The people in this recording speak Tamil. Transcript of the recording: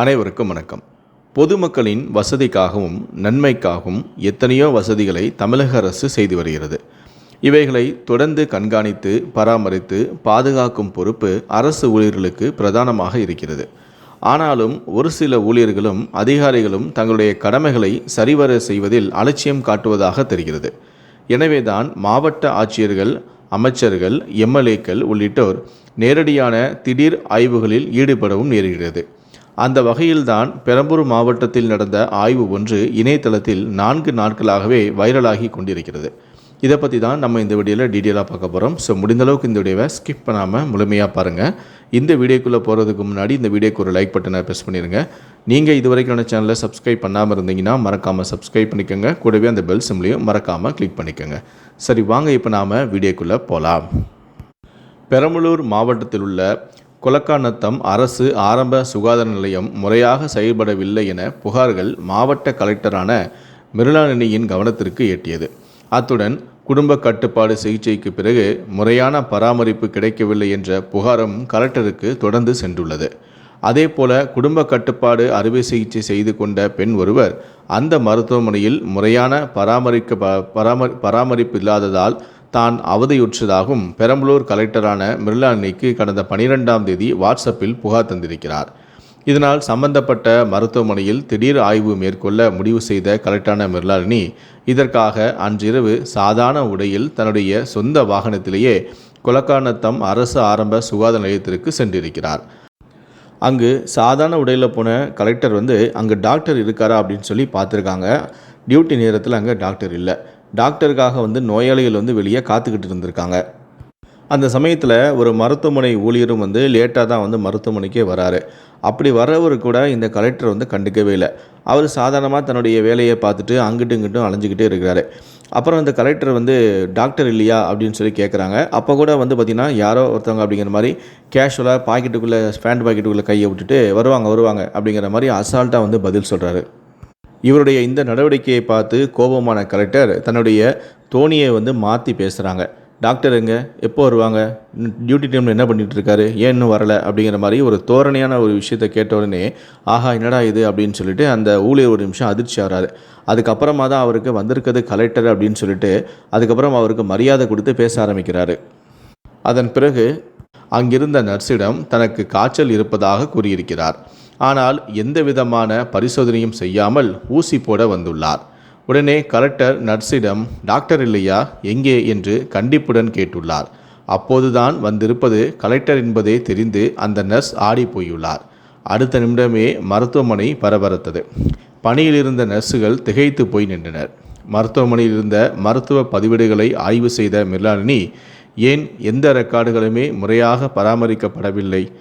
அனைவருக்கும் வணக்கம். பொதுமக்களின் வசதிக்காகவும் நன்மைக்காகவும் எத்தனையோ வசதிகளை தமிழக அரசு செய்து வருகிறது. இவைகளை தொடர்ந்து கண்காணித்து பராமரித்து பாதுகாக்கும் பொறுப்பு அரசு ஊழியர்களுக்கு பிரதானமாக இருக்கிறது. ஆனாலும் ஒரு சில ஊழியர்களும் அதிகாரிகளும் தங்களுடைய கடமைகளை சரிவர செய்வதில் அலட்சியம் காட்டுவதாக தெரிகிறது. எனவேதான் மாவட்ட ஆட்சியர்கள் அமைச்சர்கள் எம்எல்ஏக்கள் உள்ளிட்டோர் நேரடியான திடீர் ஆய்வுகளில் ஈடுபடவும் நேருகிறது அந்த வகையில்தான் பெரம்பூர் மாவட்டத்தில் நடந்த ஆய்வு ஒன்று இணையதளத்தில் நான்கு நாட்களாகவே வைரலாகி கொண்டிருக்கிறது. இதை பற்றி தான் நம்ம இந்த வீடியோவில் டீட்டெயிலாக பார்க்க போகிறோம் ஸோ முடிந்தளவுக்கு இந்த வீடியோவை ஸ்கிப் பண்ணாமல் முழுமையாக பாருங்கள் இந்த வீடியோக்குள்ளே போகிறதுக்கு முன்னாடி இந்த வீடியோக்கு ஒரு லைக் பட்டனை ப்ரெஸ் பண்ணிடுங்க நீங்கள் இது வரைக்கான சேனலை சப்ஸ்கிரைப் பண்ணாமல் இருந்தீங்கன்னா மறக்காமல் சப்ஸ்கிரைப் பண்ணிக்கோங்க. கூடவே அந்த பெல் சிம்லையும் மறக்காமல் கிளிக் பண்ணிக்கோங்க. சரி வாங்க இப்போ நாம் வீடியோக்குள்ளே போகலாம் பெரம்பலூர் மாவட்டத்தில் உள்ள குலக்கானத்தம் அரசு ஆரம்ப சுகாதார நிலையம் முறையாக செயல்படவில்லை என புகார்கள் மாவட்ட கலெக்டரான மிருளானினியின் கவனத்திற்கு எட்டியது. அத்துடன் குடும்ப கட்டுப்பாடு சிகிச்சைக்கு பிறகு முறையான பராமரிப்பு கிடைக்கவில்லை என்ற புகாரும் கலெக்டருக்கு தொடர்ந்து சென்றுள்ளது. அதேபோல குடும்ப கட்டுப்பாடு அறுவை சிகிச்சை செய்து கொண்ட பெண் ஒருவர் அந்த மருத்துவமனையில் முறையான பராமரிக்க ப- பராமரி பராமரிப்பு இல்லாததால் தான் அவதியுற்றதாகவும் பெரம்பலூர் கலெக்டரான மிர்லானிக்கு கடந்த பனிரெண்டாம் தேதி வாட்ஸ்அப்பில் புகார் தந்திருக்கிறார். இதனால் சம்பந்தப்பட்ட மருத்துவமனையில் திடீர் ஆய்வு மேற்கொள்ள முடிவு செய்த கலெக்டரான மிர்லாலினி இதற்காக அன்றிரவு சாதாரண உடையில் தன்னுடைய சொந்த வாகனத்திலேயே கொலக்கானத்தம் அரசு ஆரம்ப சுகாதார நிலையத்திற்கு சென்றிருக்கிறார். அங்கு சாதாரண உடையில் போன கலெக்டர் வந்து அங்கே டாக்டர் இருக்காரா? அப்படின்னு சொல்லி பார்த்துருக்காங்க. டியூட்டி நேரத்தில் அங்கே டாக்டர் இல்லை. டாக்டருக்காக வந்து நோயாளிகள் வந்து வெளியே காத்துக்கிட்டு இருந்திருக்காங்க. அந்த சமயத்தில் ஒரு மருத்துவமனை ஊழியரும் வந்து லேட்டாக தான் வந்து மருத்துவமனைக்கே வராரு. அப்படி வர்றவர் கூட இந்த கலெக்டர் வந்து கண்டுக்கவே இல்லை. அவர் சாதாரணமாக தன்னுடைய வேலையை பார்த்துட்டு அங்கிட்டும் இங்கிட்டும் அலைஞ்சிக்கிட்டே இருக்கிறாரு. அப்புறம் இந்த கலெக்டர் வந்து டாக்டர் இல்லையா அப்படின்னு சொல்லி கேட்குறாங்க அப்போ கூட வந்து பார்த்திங்கன்னா யாரோ ஒருத்தவங்க அப்படிங்கிற மாதிரி கேஷுவலாக பாக்கெட்டுக்குள்ளே ஸ்பேண்ட் பாக்கெட்டுக்குள்ளே கையை விட்டுட்டு வருவாங்க வருவாங்க அப்படிங்கிற மாதிரி அசால்ட்டாக வந்து பதில் சொல்கிறாரு இவருடைய இந்த நடவடிக்கையை பார்த்து கோபமான கலெக்டர் தன்னுடைய தோணியை வந்து மாற்றி பேசுகிறாங்க டாக்டருங்க எப்போ வருவாங்க? டியூட்டி டைமில் என்ன பண்ணிகிட்ருக்காரு இருக்காரு? ஏன் இன்னும் வரலை? அப்படிங்கிற மாதிரி ஒரு தோரணையான ஒரு விஷயத்தை கேட்ட உடனே ஆஹா என்னடா இது? அப்படின்னு சொல்லிட்டு அந்த ஊழியர் ஒரு நிமிஷம் அதிர்ச்சி ஆறாரு. அதுக்கப்புறமா தான் அவருக்கு வந்திருக்கிறது கலெக்டர் அப்படின்னு சொல்லிட்டு அதுக்கப்புறம் அவருக்கு மரியாதை கொடுத்து பேச ஆரம்பிக்கிறாரு. அதன் பிறகு அங்கிருந்த நர்ஸிடம் தனக்கு காய்ச்சல் இருப்பதாக கூறியிருக்கிறார். ஆனால் எந்த விதமான பரிசோதனையும் செய்யாமல் ஊசி போட வந்துள்ளார். உடனே கலெக்டர் நர்ஸிடம் டாக்டர் இல்லையா? எங்கே? என்று கண்டிப்புடன் கேட்டுள்ளார். அப்போதுதான் வந்திருப்பது கலெக்டர் என்பதே தெரிந்து அந்த நர்ஸ் ஆடி போயுள்ளார் அடுத்த நிமிடமே மருத்துவமனை பரபரத்தது. பணியில் இருந்த நர்ஸுகள் திகைத்து போய் நின்றனர். மருத்துவமனையில் இருந்த மருத்துவ பதிவேடுகளை ஆய்வு செய்த மிர்லாலினி ஏன் எந்த ரெக்கார்டுகளுமே முறையாக பராமரிக்கப்படவில்லை?